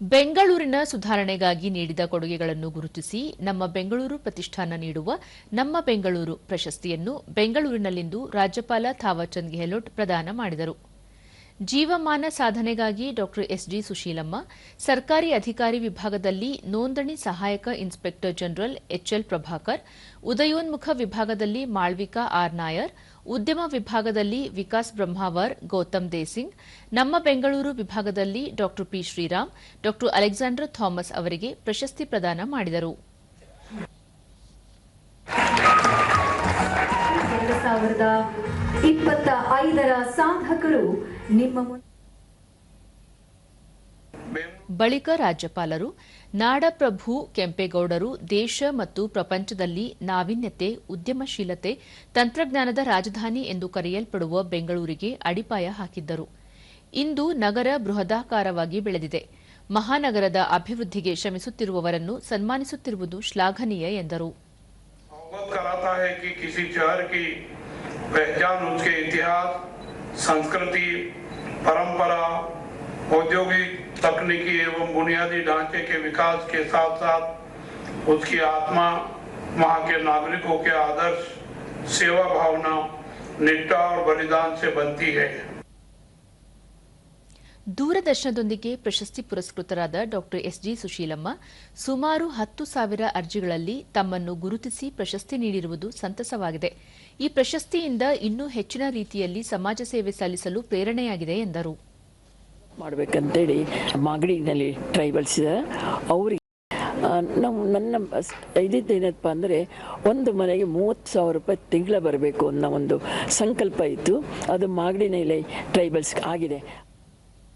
ಬೆಂಗಳೂರಿನ ಸುಧಾರಣೆಗಾಗಿ ನೀಡಿದ ಕೊಡುಗೆಗಳನ್ನು ಗುರುತಿಸಿ ನಮ್ಮ ಬೆಂಗಳೂರು ಪ್ರತಿಷ್ಠಾನ ನೀಡುವ ನಮ್ಮ ಬೆಂಗಳೂರು ಪ್ರಶಸ್ತಿಯನ್ನು ಬೆಂಗಳೂರಿನಲ್ಲಿಂದು ರಾಜ್ಯಪಾಲ ಥಾವರ್ಚಂದ್ ಗೆಹ್ಲೋಟ್ ಪ್ರದಾನ ಮಾಡಿದರು. ಜೀವಮಾನ ಸಾಧನೆಗಾಗಿ ಡಾ ಎಸ್ಜಿ ಸುಶೀಲಮ್ಮ, ಸರ್ಕಾರಿ ಅಧಿಕಾರಿ ವಿಭಾಗದಲ್ಲಿ ನೋಂದಣಿ ಸಹಾಯಕ ಇನ್ಸ್ಪೆಕ್ಟರ್ ಜನರಲ್ ಎಚ್ಎಲ್ ಪ್ರಭಾಕರ್, ಉದಯೋನ್ಮುಖ ವಿಭಾಗದಲ್ಲಿ ಮಾಳ್ವಿಕಾ ಆರ್ ನಾಯರ್, ಉದ್ಯಮ ವಿಭಾಗದಲ್ಲಿ ವಿಕಾಸ್ ಬ್ರಹ್ಮಾವರ್, ಗೌತಮ್ ದೇಸಿಂಗ್, ನಮ್ಮ ಬೆಂಗಳೂರು ವಿಭಾಗದಲ್ಲಿ ಡಾ ಪಿ ಶ್ರೀರಾಮ್ ಡಾ ಅಲೆಕ್ಸಾಂಡರ್ ಥಾಮಸ್ ಅವರಿಗೆ ಪ್ರಶಸ್ತಿ ಪ್ರದಾನ ಮಾಡಿದರು. ಇಪ್ಪತ್ತ ಐದರ ಸಾಧಕರು ನಿಮ್ಮ ಬಳಿಕ ರಾಜ್ಯಪಾಲರು ನಾಡಪ್ರಭು ಕೆಂಪೇಗೌಡರು ದೇಶ ಮತ್ತು ಪ್ರಪಂಚದಲ್ಲಿ ನಾವಿನ್ಯತೆ ಉದ್ಯಮಶೀಲತೆ ತಂತ್ರಜ್ಞಾನದ ರಾಜಧಾನಿ ಎಂದು ಕರೆಯಲ್ಪಡುವ ಬೆಂಗಳೂರಿಗೆ ಅಡಿಪಾಯ ಹಾಕಿದ್ದರು. ಇಂದು ನಗರ ಬೃಹದಾಕಾರವಾಗಿ ಬೆಳೆದಿದೆ. ಮಹಾನಗರದ ಅಭಿವೃದ್ಧಿಗೆ ಶ್ರಮಿಸುತ್ತಿರುವವರನ್ನು ಸನ್ಮಾನಿಸುತ್ತಿರುವುದು ಶ್ಲಾಘನೀಯ ಎಂದರು. पहचान उसके इतिहास, संस्कृति, परंपरा, औद्योगिक तकनीकी एवं बुनियादी ढांचे के विकास के साथ साथ उसकी आत्मा, वहाँ के नागरिकों के आदर्श, सेवा भावना, निष्ठा और बलिदान से बनती है। ದೂರದರ್ಶನದೊಂದಿಗೆ ಪ್ರಶಸ್ತಿ ಪುರಸ್ಕೃತರಾದ ಡಾ ಎಸ್ಜಿ ಸುಶೀಲಮ್ಮ, ಸುಮಾರು ಹತ್ತು ಸಾವಿರ ಅರ್ಜಿಗಳಲ್ಲಿ ತಮ್ಮನ್ನು ಗುರುತಿಸಿ ಪ್ರಶಸ್ತಿ ನೀಡಿರುವುದು ಸಂತಸವಾಗಿದೆ. ಈ ಪ್ರಶಸ್ತಿಯಿಂದ ಇನ್ನೂ ಹೆಚ್ಚಿನ ರೀತಿಯಲ್ಲಿ ಸಮಾಜ ಸೇವೆ ಸಲ್ಲಿಸಲು ಪ್ರೇರಣೆಯಾಗಿದೆ ಎಂದರು. ಮಾಡಬೇಕಂತೇಳಿ ಮಾಗಡಿನಲ್ಲಿ ಟ್ರೈಬಲ್ಸ್ ಅವರಿಗೆ ನಾವು ನನ್ನ ಇದಿದ್ದು ಏನಪ್ಪ ಅಂದರೆ ಒಂದು ಮನೆಗೆ ಮೂವತ್ತು ಸಾವಿರ ರೂಪಾಯಿ ತಿಂಗಳ ಬರಬೇಕು ಅನ್ನೋ ಒಂದು ಸಂಕಲ್ಪ ಇತ್ತು. ಅದು ಮಾಗಡಿನಲ್ಲಿ ಟ್ರೈಬಲ್ಸ್ ಆಗಿದೆ.